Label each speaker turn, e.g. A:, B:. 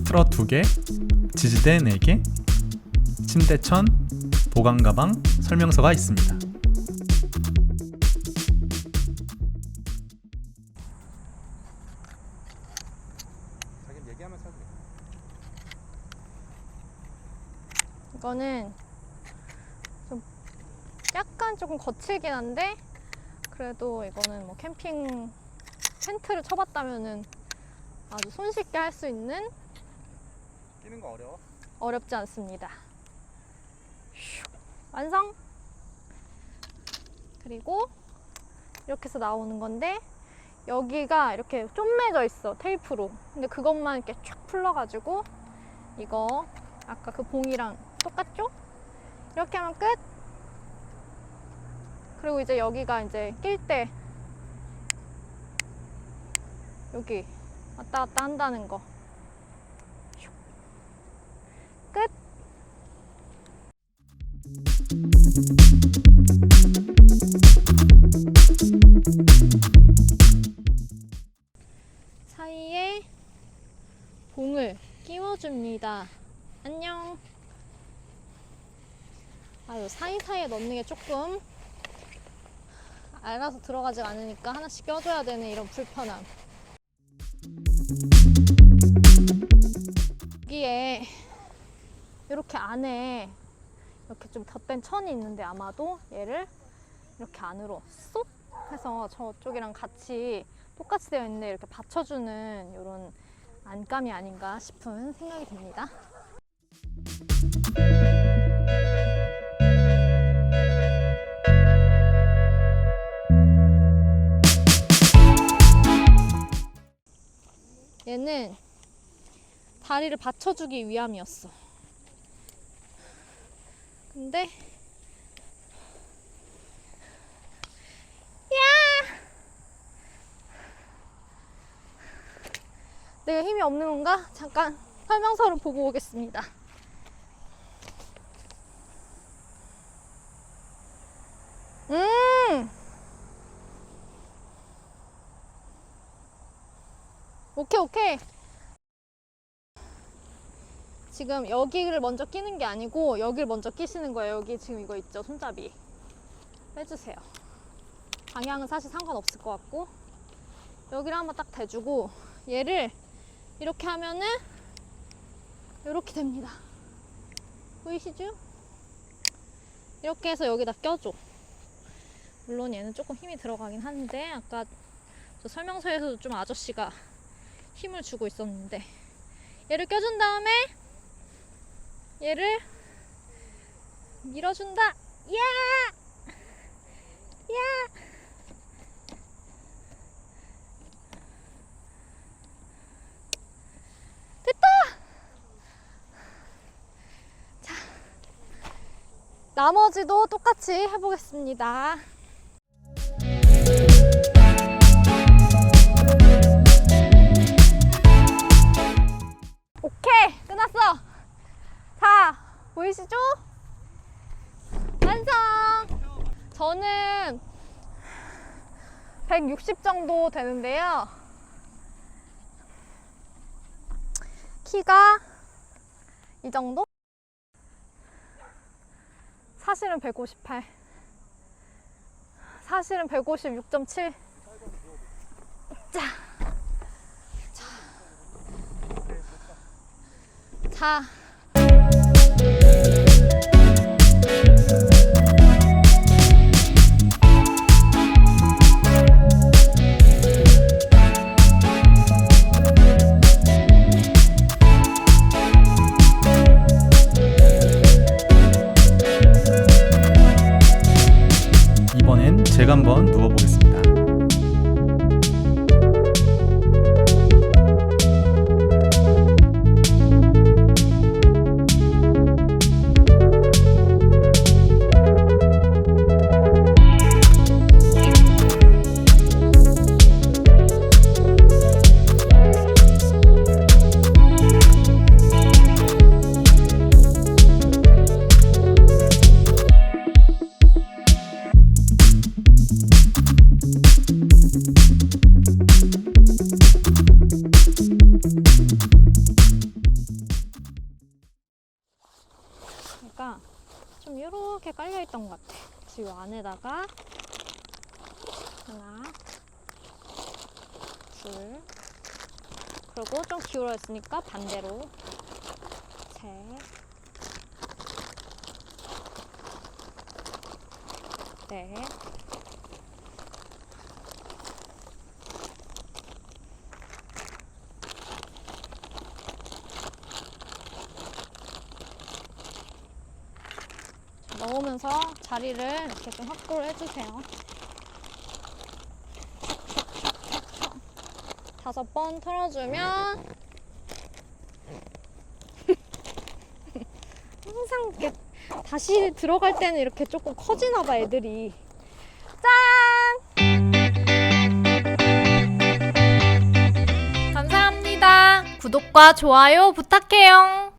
A: 트롯 2개, 지지대 4개, 침대천, 보관 가방 설명서가 있습니다.
B: 이거는 좀 약간 조금 거칠긴 한데 그래도 이거는 뭐 캠핑 텐트를 쳐봤다면은 아주 손쉽게 할 수 있는
C: 끼는 거 어려워?
B: 어렵지 않습니다. 슉. 완성! 그리고 이렇게 해서 나오는 건데 여기가 이렇게 쪼매져 있어 테이프로 근데 그것만 이렇게 쫙 풀러가지고 이거 아까 그 봉이랑 똑같죠? 이렇게 하면 끝! 그리고 이제 여기가 이제 낄 때 여기 왔다 갔다 한다는 거 사이에 봉을 끼워줍니다. 안녕. 아유, 사이사이에 넣는 게 조금 알아서 들어가지 않으니까 하나씩 껴줘야 되는 이런 불편함. 여기에 이렇게 안에 이렇게 좀 덧댄 천이 있는데 아마도 얘를 이렇게 안으로 쏙 해서 저쪽이랑 같이 똑같이 되어 있는데 이렇게 받쳐주는 이런 안감이 아닌가 싶은 생각이 듭니다. 얘는 다리를 받쳐주기 위함이었어. 근데 야! 내가 힘이 없는 건가? 잠깐 설명서를 보고 오겠습니다. 음! 오케이, 오케이. 지금 여기를 먼저 끼는 게 아니고 여기를 먼저 끼시는 거예요. 여기 지금 이거 있죠, 손잡이. 빼주세요. 방향은 사실 상관없을 것 같고 여기를 한번 딱 대주고 얘를 이렇게 하면은 이렇게 됩니다. 보이시죠? 이렇게 해서 여기다 껴줘. 물론 얘는 조금 힘이 들어가긴 하는데 아까 저 설명서에서도 좀 아저씨가 힘을 주고 있었는데 얘를 껴준 다음에 얘를 밀어준다. 야! 야! 나머지도 똑같이 해보겠습니다. 보이시죠? 완성! 저는 160 정도 되는데요. 키가 이 정도? 사실은 158. 사실은 156.7. 자. 자. 자.
A: 이번엔 제가 한번 누워보겠습니다.
B: 안에다가 하나, 둘, 그리고 좀 기울어 있으니까 반대로 셋, 넷, 넣으면서 자리를 이렇게 좀 확보를 해주세요. 다섯 번 털어주면 항상 이렇게 다시 들어갈 때는 이렇게 조금 커지나 봐 애들이 짠! 감사합니다. 구독과 좋아요 부탁해요.